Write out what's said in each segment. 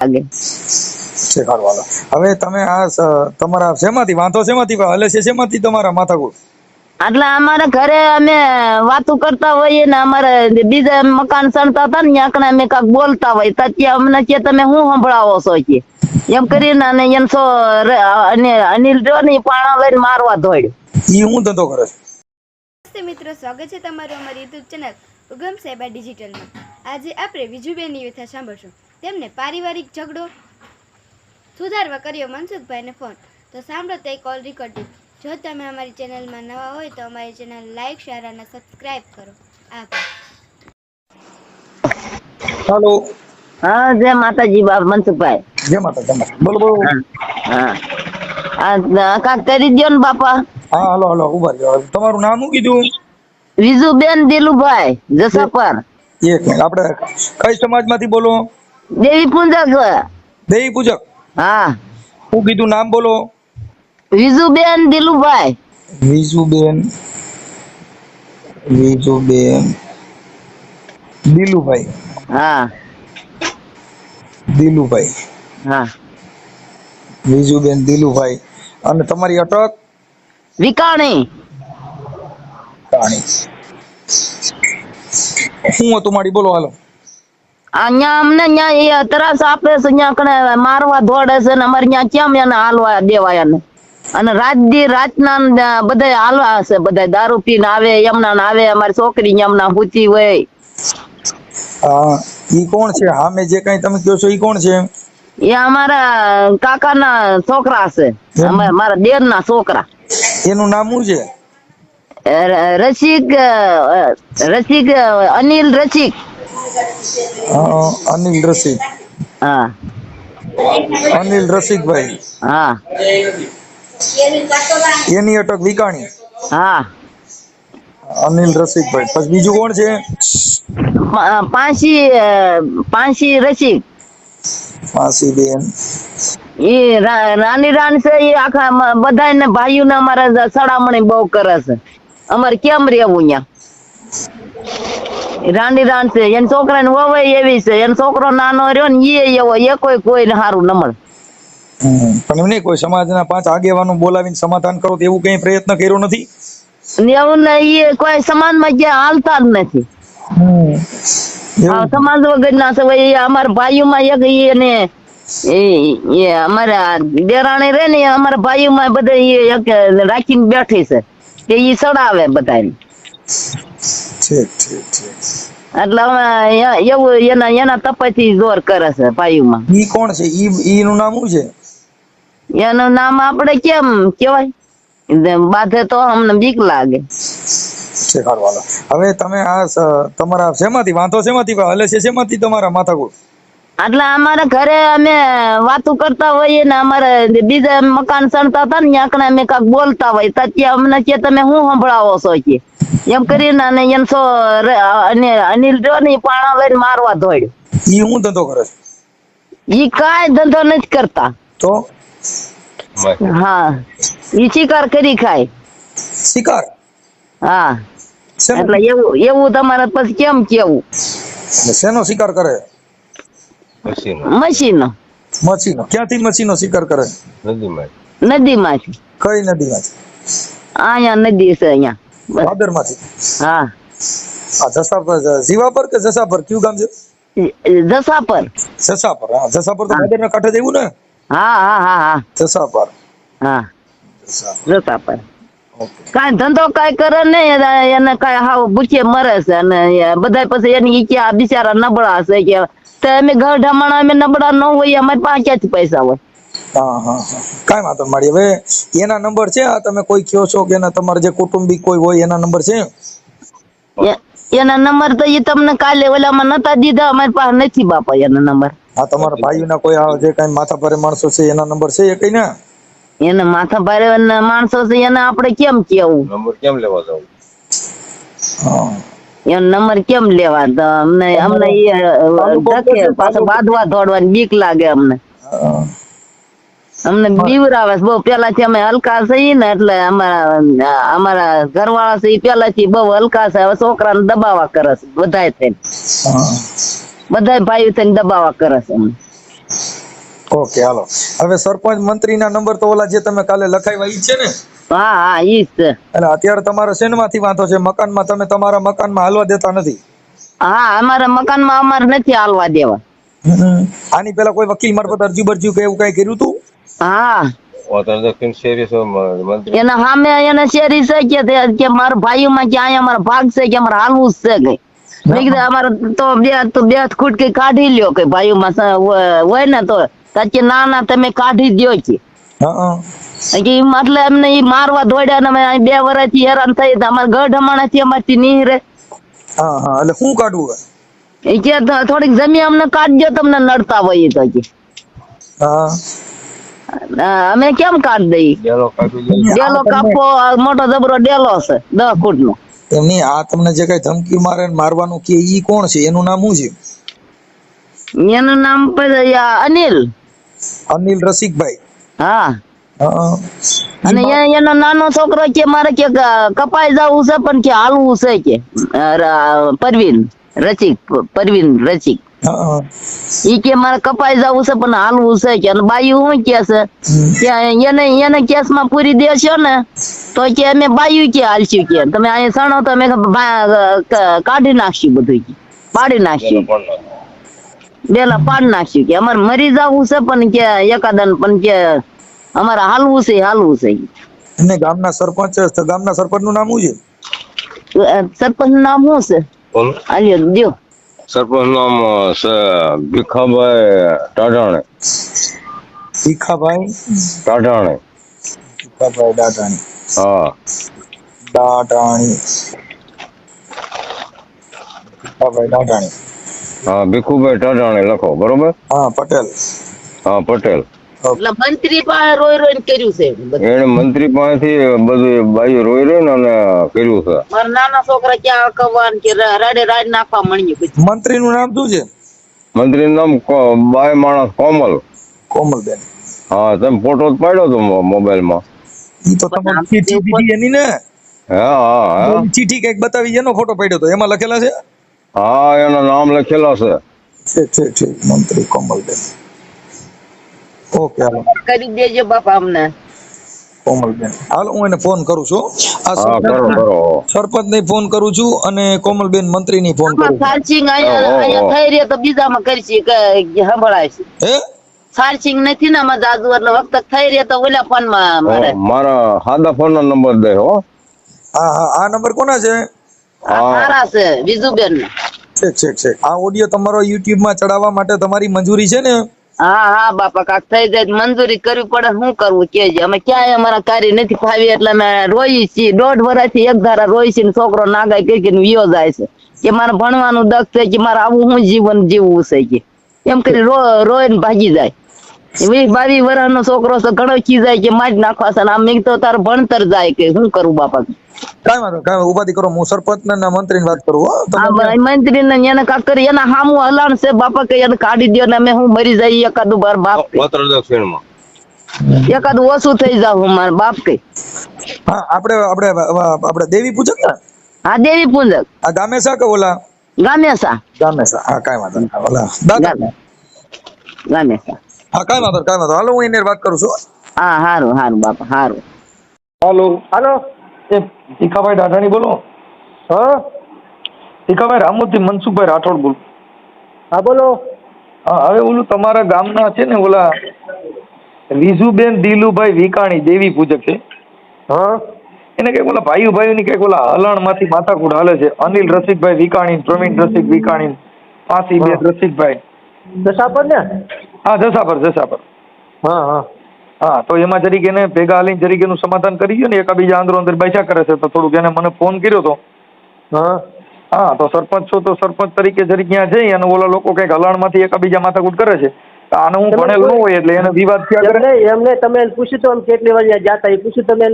લાગે. હવે તમે આ તમારા શેમાંથી વાંધો શેમાંથી હલે છે શેમાંથી તમારા માથાકૂટ? એટલે અમારા ઘરે અમે વાતો કરતા હોઈએ ને અમારે બીજા મકાન સણતા હતા ને ત્યાં અમે કાંક બોલતા હોય ત્યાં અમને કે તમે શું સંભળાવો છો કે? એમ કરીને અને એમ છો અને અનિલ જો ને પાણા લઈને મારવા દોડ્યો. ઈ હું ધંધો કરે છે? મિત્રો સ્વાગત છે તમારું અમારી યુટ્યુબ ચેનલ ઉગમ સાહેબા ડિજિટલમાં. આજે આપણે વિજુબેનની વ્યથા સાંભળશું. તેમને પારિવારિક ઝઘડો સુધારવા કર્યો મનસુખભાઈને ફોન તો સાંભળો તે કોલ રેકોર્ડિંગ જો તમે અમારી ચેનલમાં નવા હોય તો અમારી ચેનલ લાઈક શેર અને સબસ્ક્રાઇબ કરો. આભાર. હેલો હા જય માતાજી બાપ મનસુખભાઈ. જય માતાજી બોલો બોલો. હા આ કાક કરી દ્યો ને બાપા. હા હલો હલો ઊભા રહ્યો. તમારું નામ શું કીધું? વિજુબેન દિલુભાઈ જસાપર એક મિનિટ આપણે કઈ સમાજમાંથી બોલો? દેવી પૂજક દેવી પૂજક હા શું કીધું નામ બોલો. વિજુબેન દિલુભાઈ. વિજુબેન. વિજુબેન. દિલુભાઈ. હા. દિલુભાઈ. હા. વિજુબેન દિલુભાઈ. અને તમારી અટક? વિકાણી. વિકાણી. શું હતું મારી? બોલો હાલો. અહીંયા અમને અહીંયા એ ત્રાસ આપે છે અહીંયા કણે મારવા દોડે છે ને અમારે ત્યાં કેમ એને હાલવા દેવાય ને અને રાત દી રાતના બધા હાલવા હશે બધા દારૂ પીને આવે એમના ને આવે અમારી છોકરી એમના પૂતી હોય. ઈ કોણ છે? હામે જે કઈ તમે કહો છો ઈ કોણ છે? એ અમારા કાકાના છોકરા છે. અમારા મારા દેર ના છોકરા. એનું નામ શું છે? રસિક રસિક અનિલ રસિક. અનિલ રસિક. હા. અનિલ રસિકભાઈ. હા. એની અટક વિકાણી. હા. અનિલ રસિકભાઈ. પછી બીજું કોણ છે? પાંસી પાંસી રસિક. પાંસી બેન. એ રાની રાણ છે એ આખા ભાઈઓ ને અમારા સડામણી બહુ કરે છે. અમારે કેમ રહેવું અહીંયા રાની રાંડ છે. એન છોકરા ને વવાય એવી છે. એન છોકરો નાનો રહ્યો ને એ એવો એ કોઈ કોઈ સારું નમળ. પણ એમ નહીં કોઈ સમાજના પાંચ આગેવાનો બોલાવીને સમાધાન કરો એવું કઈ પ્રયત્ન કર્યો નથી? એવું ને એ કોઈ સમાજમાં ક્યાં હાલતા જ નથી. સમાજ વગર ના છે. ભાઈ અમારા ભાઈઓમાં એક ઈ એને એ અમારા દેરાણી રે ને અમારા ભાઈઓમાં બધા ઈ એક રાખીને બેઠી છે. કે ઈ સડાવે બધાને ઠીક ઠીક ઠીક. એટલે અમે એવું એના એના તપથી જોર કરે છે પાયુમાં. ઈ કોણ છે? ઈ ઈનું નામ શું છે? એનું નામ આપણે કેમ કેવાય બાધે તો અમને બીક લાગે. હવે તમે આ તમારા શેમાંથી? વાંધો શેમાંથી? હલે છે શેમાંથી તમારા માથાકૂટ? એટલે અમારા ઘરે અમે વાતો કરતા હોઈએ ને અમારે બીજા મકાન સણતા હતા ને ત્યાં અમે કાંક બોલતા હોય. ત્યાં અમને કે તમે શું સંભળાવો છો કે? એમ કરીને અને એમ છો અને અનિલ જો ને પાણા લઈને મારવા દોડ્યો. ઈ હું ધંધો કરે છે? ઈ કાંઈ ધંધો નથી કરતા. તો? હા. ઈ શિકાર કરી ખાય. શિકાર? હા. એટલે એવું એવું તમારે પછી કેમ કેવું? શેનો શિકાર કરે? મશીનો. મચ્છીનો ક્યાંથી મચ્છીનો શિકાર કરે? નદીમાં. નદીમાંથી. કઈ નદીમાંથી? અહીંયા નદી છે અહીંયા. ભાદરમાંથી? હા. આ જસાપર જીવાપર કે જસાપર? કયું ગામ છે? જસાપર. જસાપર હા. જસાપર તો ભાદરના કાંઠે જ ને? હા હા હા હા. જસાપર. હા. જસાપર. કાંઈ ધંધો કાંઈ કરે નહીં એને- એને કાંઈ હાવ ભૂખે મરે છે અને એ બધાય પછી એની ઈ કે આ બિચારા નબળા છે કે તો અમે ઘર ઢમાણા અમે નબળા ન હોય અમારી પાસે ક્યાંથી પૈસા હોય. હા હા હા. કાંઈ વાંધો નહીં મારી. હવે એના નંબર છે આ તમે કોઈ કયો છો કે એના તમારા જે કુટુંબિક કોઈ હોય એના નંબર છે? એ- એના નંબર તો એ તમને કાલે ઓલામાં નતા દીધા અમારી પાસે નથી બાપા એના નંબર. આ તમારા ભાઈઓના કોઈ આ જે કાંઈ માથા ભારે માણસો છે એના નંબર છે એ કઈ ને? એને માથા ભારે માણસો છે એને આપણે કેમ કેવું? નંબર કેમ લેવા જવું? એનો નંબર કેમ લેવા તો અમને અમને એ ધકે પાછો બાંધવા દોડવાની બીક લાગે અમને. અમને બીવરાવે છે. બહુ પેલાથી અમે હલકા છીએ ને એટલે અમારા અમારા ઘરવાળા છે ઈ પેલાથી બહુ હલકા છે. હવે છોકરાને દબાવા કરે છે. બધાય થઈને. હા. બધાય ભાઈઓ થઈને દબાવા કરે છે અમને. ઓકે હાલો. હવે સરપંચ મંત્રીના નંબર તો ઓલા જે તમે કાલે લખાવ્યા ઈ છે ને? હા હા ઈ જ છે. એટલે અત્યારે તમારો શેનમાંથી વાંધો છે? મકાનમાં તમે તમારા મકાનમાં હાલવા દેતા નથી? હા અમારા મકાનમાં અમારે નથી હાલવા દેવા. આની પેલા કોઈ વકીલ મારફત અરજી બરજી કે એવું કઈ કર્યું તું? હા. Water દક્ષિણ શહેરી સો મ- મંત્રી. એના સામે એને શેરી છે કે કે મારા ભાઈઓમાં કે અહીંયા અમારા ભાગ છે કે અમારે હાલવું જ છે કઈ. મેં કીધું અમારે તો બે તો બે ખૂટકી કાઢી લ્યો કે ભાઈઓમાં હોય ને તો કે ના ના તમે કાઢી દો કે હા એટલે એમને ઈ મારવા દોડ્યા ને અમે બે વર્ષથી હેરાન થઈ અમારે ગઢ અમાણા થી અમારથી નીહરે હા હા. એટલે શું કાઢવું એ કે થોડીક જમી અમને કાઢજો તમને નડતા હોય તો કે. હા. અમે કેમ કાઢ દઈ ડેલો કાપો મોટો જબરો ડેલો છે દસ ફૂટ નો એમની આ તમને જે કઈ ધમકી મારે મારવાનું કે ઈ કોણ છે? એનું નામ શું છે? એનું નામ અનિલ. અનિલ રસિકભાઈ. હા. અને એનો નાનો છોકરો કે મારે કે કપાઈ જવું છે પણ કે હાલવું છે કે. પરવીન રસિક પરવીન રસિક. ઈ કે મારે કપાઈ જવું છે પણ હાલવું છે કે. અને બાયું શું કે છે? કે એને એને કેસમાં પૂરી દેશો ને તો કે અમે બાયું કે હાલશું કે. તમે અહીંયા સણો તો અમે કાઢી નાખશું બધું કે. પાડી નાખશું. બેલા પાડ નાખ્યું કે અમારે મરી જવું છે પણ કે એકાદન પણ કે અમારે હાલવું છે હાલવું છે. અને ગામના સરપંચ ગામના સરપંચનું નામ શું છે? સરપંચનું નામ શું છે? હાલ્યો દ્યો. સરપંચ નામ છે ભીખાભાઈ ટાઢાણે. ભીખાભાઈ? ટાઢાણે. ભીખાભાઈ દાટાણી હા. દાટાણી ભીખાભાઈ દાટાણી હા ભીખુભાઈ ટાઢાણે લખો બરોબર? હા પટેલ. હા પટેલ. એટલે મંત્રી પાસે રોઈ રોઈને કર્યું છે એને મંત્રી પાસેથી બધું બાયું રોઈ રોઈ ને અને કર્યું છે. મારા નાના છોકરા ક્યાં અકવાન કે ર- રાડે રાડ નાખવા મળ્યું બધું. મંત્રી નું નામ શું છે? મંત્રી નામ બાય માણસ કોમલ. કોમલબેન. હા તમે ફોટો જ પાડ્યો તો મોબાઈલમાં ઈ તો તમારી ચીઠી દીધી એની ને? હા હા હા. ચીઠી કંઈક બતાવી એનો ફોટો પાડ્યો તો એમાં લખેલા છે? હા એના નામ લખેલા છે. ઠીક ઠીક ઠીક મંત્રી કોમલબેન ઓકે હાલો. કરી દેજો બાપા અમને. કોમલબેન હાલો હું એને ફોન કરું છું. આ કરો કરો. સરપંચ ને ફોન કરું છું અને કોમલબેન મંત્રી ની ફોન કરું છું. અહીંયા થઈ રહ્યા તો બીજામાં કરશી સંભળાય છે. હે? સારસિંગ નથી ને આમાં જાજુ એટલે વખત થઈ રહ્યા તો ઓલા ફોનમાં મારે. મારા સાદા ફોન નો નંબર દે હો. હા હા આ નંબર કોના છે? આ સારા છે બીજુબેન ને ને? કરવી પડે. શું કરવું? કેજે. અમે ક્યાંય અમારા કાર્ય નથી ફાવી એટલે અમે રોઈ છીએ. દોઢ એક ધારા રોઈ છીએ ને છોકરો નાગાય કરી વિયો જાય છે. કે મારે ભણવાનું દખ છે કે મારે આવું હું જીવન જીવવું છે એમ કરી રો, રોઈને ભાગી જાય. વીસ બાવીસ વર્ષનો છોકરો તો ઘણો ખીજાય કે મારી નાખવા છે ને આમ મેં તો તાર ભણતર જાય કે શું કરું બાપા? કાંઈ વાંધો કાંઈ ઉપાધિ કરો હું સરપંચ ને મંત્રી ની વાત કરું હો. મંત્રી ને એને કાક કરી એના હામું હલાણ છે બાપા કે એને કાઢી દો ને અમે હું મરી જાય એકાદું બાર બાપ એકાદું ઓછું થઈ જાવ હું મારા બાપ કઈ હા આપણે આપણે આપણે દેવી પૂજક ને? હા દેવી પૂજક. આ ગામેસા કે ઓલા? ગામેસા ગામેસા હા કાંઈ વાંધો ઓલા ગામેસા હા કાંઈ વાંધો કાંઈ વાંધો હાલો હું એને વાત કરું છું. હા હારું હારું બાપા હારું. હાલો. હાલો. એ ભીખાભાઈ દાઢાણી બોલો. હા? ભીખાભાઈ રામોદથી મનસુખભાઈ રાઠોડ બોલો. હા બોલો. હા હવે ઓલું તમારા ગામના છે ને ઓલા વિજુબેન દિલુભાઈ વિકાણી દેવી પૂજક છે. હા. એને કંઈક ઓલા ભાઈઓ ભાઈઓની કંઈક ઓલા હલણમાંથી માથાકૂટ હાલે છે. અનિલ રસિકભાઈ વિકાણી પ્રવીણ રસિક વિકાણી પાસી બેન રસિકભાઈ. દશાપર ને? હા જસાપર જસાપર. હા હા. હા તો એમાં જરીક એને ભેગા હાલીને જરીક એનું સમાધાન કરી ગયું ને એકાબીજા આંદરો અંદર બેસા કરે છે તો થોડુંક એને મને ફોન કર્યો તો. હા. હા તો સરપંચ છો તો સરપંચ તરીકે જરીક ત્યાં જઈ અને ઓલા લોકો કંઈક હલણમાંથી એકાબીજા માથાકૂટ કરે છે. આને હું ભણેલ ન હોય એટલે એને વિવાદ થયા કરે. એમને તમે પૂછ્યું તો કેટલી વાર જાતા એ પૂછ્યું તમે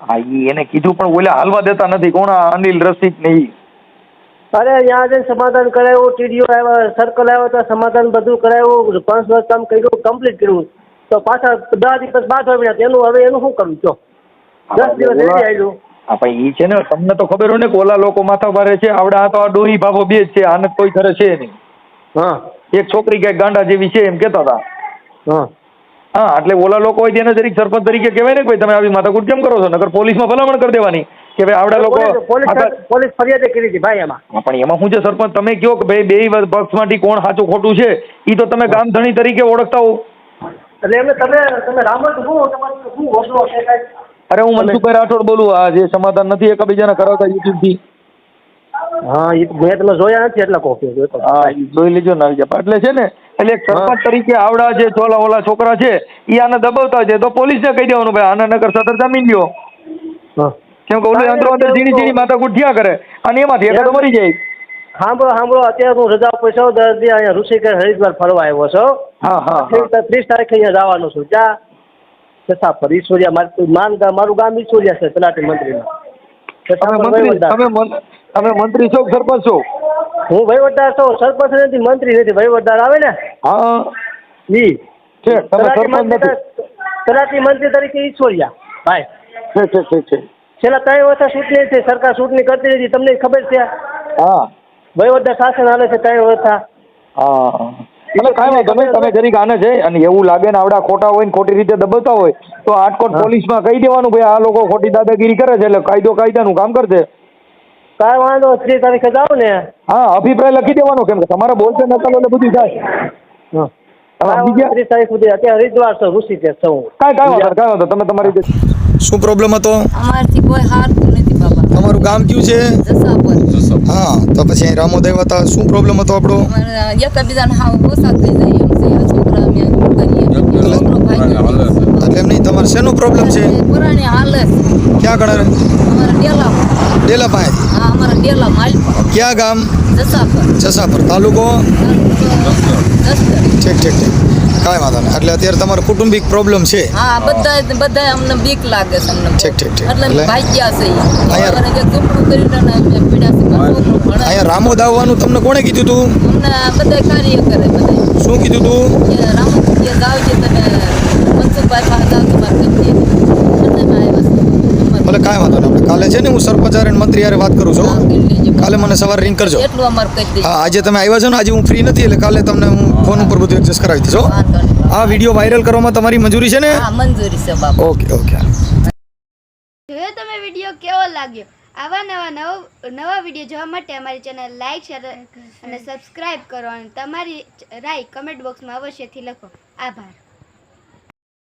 હા એને કીધું પણ ઓલા હાલવા દેતા નથી. કોણ અનિલ રસિક ને ઈ? અરે ત્યાં જઈને સમાધાન કરાવ્યું ટીડીઓ આવ્યા સર્કલ આવ્યો ત્યાં સમાધાન બધું કરાવ્યું પાંચ વર્ષ કામ કર્યું કમ્પ્લીટ કર્યું. તો પાછા દસ દિવસ બાદ હોય એનું હવે એનું શું કરવું છો દસ દિવસ રેડી આવ્યું પણ ઈ છે ને તમને તો ખબર હોય ને કે ઓલા લોકો માથા ભારે છે આવડા તો આ ડોહી ભાભો બે જ છે આને કોઈ ઘરે છે નહીં. હા. એક છોકરી કઈ ગાંડા જેવી છે એમ કેતા હતા. હા. હા એટલે ઓલા લોકો હોય તેને જરીક સરપંચ તરીકે કહેવાય ને ભાઈ તમે આવી માથાકૂટ કેમ કરો છો? નગર પોલીસમાં ભલામણ કરી દેવાની. કે ભાઈ આવડા લોકો પોલીસ- પોલીસ પોલીસ ફરિયાદ કરી હતી ભાઈ એમાં. હા, પણ એમાં શું છે સરપંચ? તમે કયો કે ભાઈ બે પક્ષમાંથી કોણ સાચું ખોટું છે એ તો તમે ગામધણી તરીકે ઓળખતા હો. એટલે એમને તમે તમે રામત શું તમારું શું હોસલો છે કાંઈ? અરે હું મનસુખભાઈ રાઠોડ બોલું આ જે સમાધાન નથી એકબીજાને કરાવતા યુટ્યુબથી હા એ મેં તમે જોયા નથી એટલે કહું હા જોઈ લેજો ને આવી એટલે છે ને એટલે એક સરપંચ તરીકે આવડા જે ચોલા ઓલા છોકરા છે એ આને દબાવતા છે તો પોલીસને કહી દેવાનું ભાઈ આના નગર સદર જામીન લ્યો હા. કેમ કે ઓલું અંદરો અંદર ઝીણી ઝીણી માતા ગુઠિયા કરે અને એમાંથી એકાદો મરી જાય. સાંભળો સાંભળો અત્યારે હું રજા ઉપર છું દર્દી અહીંયા ઋષિકેશ હરિદ્વાર ફરવા આવ્યો છો. હા હા. ત્રીસ તારીખે અહીંયા જવાનું છું. ક્યાં જસાપર ઈશ્વરિયા મારું માન મારું ગામ ઈશ્વરિયા છે તલાટી મંત્રીનું. તમે મંત્રી તમે મંત્રી છો સરપંચ છો? હું વહીવટદાર છું સરપંચ નથી મંત્રી નથી વહીવટદાર આવે ને? હા. ઈ. છે તમે તલાટી સરપંચ મંત્રી નથી. તલાટી મંત્રી તરીકે ઈશ્વરિયા. ભાઈ. છે છે છે છે છેલ્લા ત્રણ વર્ષ ચૂંટણી છે સરકાર ચૂંટણી કરતી નથી તમને ખબર છે હા. વહીવટદાર શાસન હાલે છે ત્રણ વર્ષ હા. એટલે કાંઈ નહીં તમે જરીક આને છે અને એવું લાગે ને આવડા ખોટા હોય ને ખોટી રીતે દબાવતા હોય તો આટકોટ પોલીસમાં કહી દેવાનું ભાઈ આ લોકો ખોટી દાદાગીરી કરે છે એટલે કાયદો કાયદાનું કામ કરશે. કાંઈ વાંધો ત્રીસ તારીખે જાઓ ને. હા અભિપ્રાય લખી દેવાનો કેમ કે તમારે બોલશે નકલ એટલે બધું થાય. હા. શું પ્રોબ્લેમ હતો? અમારથી કોઈ હારતું નથી બાબા. તમારું ગામ કયું છે? જસા હા તો પછી અહીં રામોદય હતા શું પ્રોબ્લેમ હતો આપણો? એકબીજાને હાવ ઓછા થઈ જાય એમ છે. છોકરા અમે. એટલે નહીં તમારે શેનો પ્રોબ્લેમ છે? પુરાણી હાલે ક્યાં ગણે અમારા ડેલા ડેલા પાસે. અમારા ડેલા માલપા ક્યાં ગામ? જસા પર જસાપર. તાલુકો? ઠીક ઠીક ઠીક. કાંઈ વાંધો નહીં. એટલે અત્યારે તમારો કુટુંબિક પ્રોબ્લેમ છે? હા બધા બધા અમને બીક લાગે છે અમને ઠીક, ઠીક, ઠીક. એટલે ભાગ્યા છે અહીંયા- જે ઝૂંપડું કરીને અમે પીડ્યા છે મારો અહીંયા રામોદ આવવાનું તમને કોણે કીધું હતું અમને બધા કાર્ય કરે બધા શું કીધું હતું કે રામચંદ્ર જાવ છે તમે મનસુખભાઈ પાસે જાવ તમારે કરી દે એટલે મેં આવ્યા છે ભલે કાંઈ વાંધો નહીં આપણે કાલે છે ને હું સરપંચ અને મંત્રી યારે વાત કરું છું કાલે મને સવારે રિંગ કરજો. એટલું અમારે હા આજે તમે આવ્યા છો ને આજે હું ફ્રી નથી એટલે કાલે તમને હું ફોન ઉપર બધું એડજસ્ટ કરાવી નહીં. આ વીડિયો વાયરલ કરવામાં તમારી મંજૂરી છે ને? હા મંજૂરી છે બાપા. Okay okay. જોયો તમે વીડિયો કેવો લાગ્યો? આવા નવા નવો નવા વીડિયો જોવા માટે અમારી ચેનલ લાઈક શેર અને સબસ્ક્રાઇબ કરો અને તમારી રાય કમેન્ટ બોક્સમાં અવશ્યથી લખો. આભાર.